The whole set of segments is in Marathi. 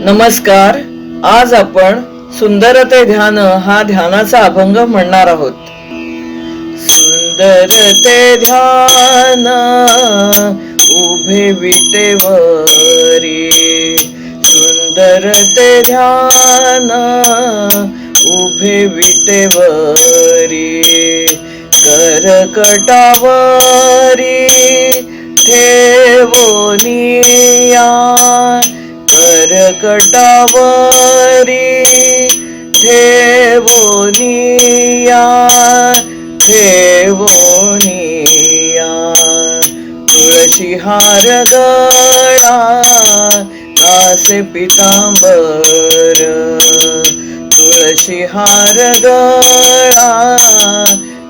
नमस्कार आज आपण सुंदरते ध्यान हा ध्यानाचा अभंग म्हणणार आहोत. सुंदरते ध्यान उभे विटेवरी. सुंदरते ध्यान उभे विटेवरी. करकटावरी करकटावरी ठेवोनिया ठेवोनिया. तुळशी हार गळा कासे पितांबर. तुळशी हार गळा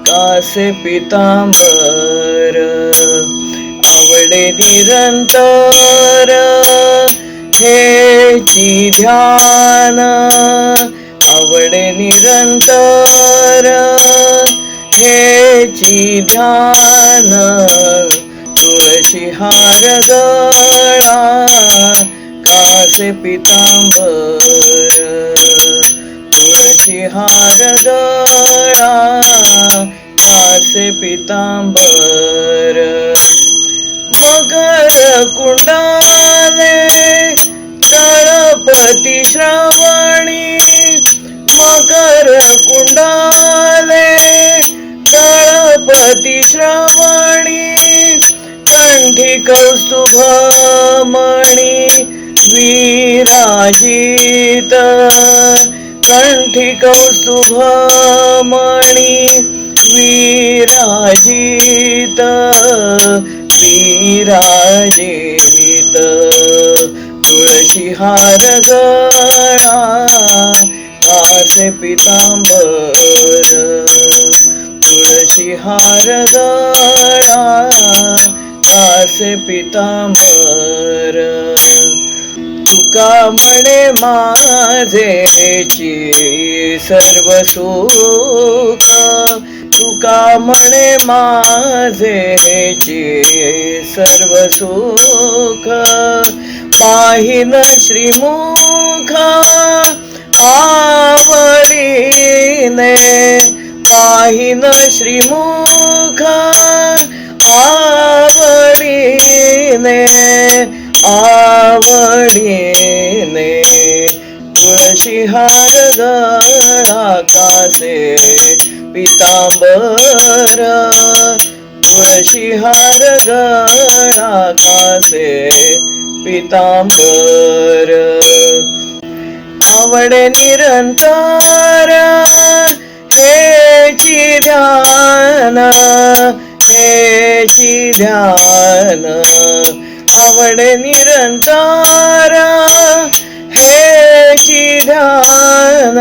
कासे पितांबर. आवडे निरंतर हेची ध्यान आवडे निरंतर. हेची ध्यान तुळशी हार गळा कासे पितांबर. तुळशी हार गळा कासे पितांबर. मकर कुंडाले तळपती श्रावणी मकर कुंडाले तळपती श्रावणी कंठी कौस्तुभमणी विराजित कंठी कौस्तुभमणी विराजित विराजित तुळशी हार गळा कासे पितांबर तुळशी हार गळा कासे पितांबर. तुका म्हणे माझेची सर्व सुख तुका म्हणे माझेची सर्व सुख? पाहिन श्रीमुख आवडीने पाहिन श्रीमुख आवडीने आवडीने तुळशी हार गळा कासे पितांबर तुळशी हार गळा कासे पितांबर आवडे निरंतर हेची ध्यान हेची ध्यान आवडे निरंतर हेची ध्यान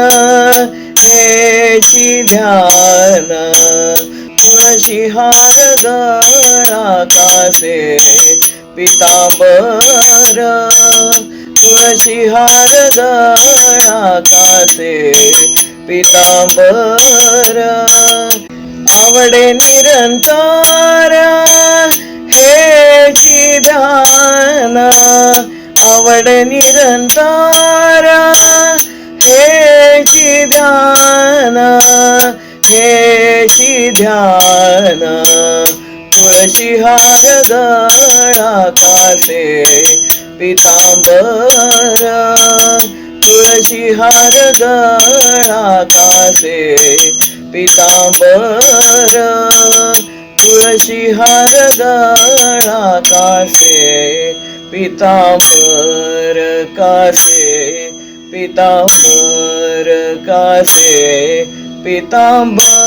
हेची ध्यान तुळशी हार गळा कासे पितांबर तुळशी हार गळा कासे पितांबर आवडे निरंतर हे ध्यान आवडे निरंतर हेची ध्यान हेची ध्यान तुळशी हार गळा कासे पितांबर तुळशी हार गळा कासे पितांबर तुळशी हार गळा कासे पितांबर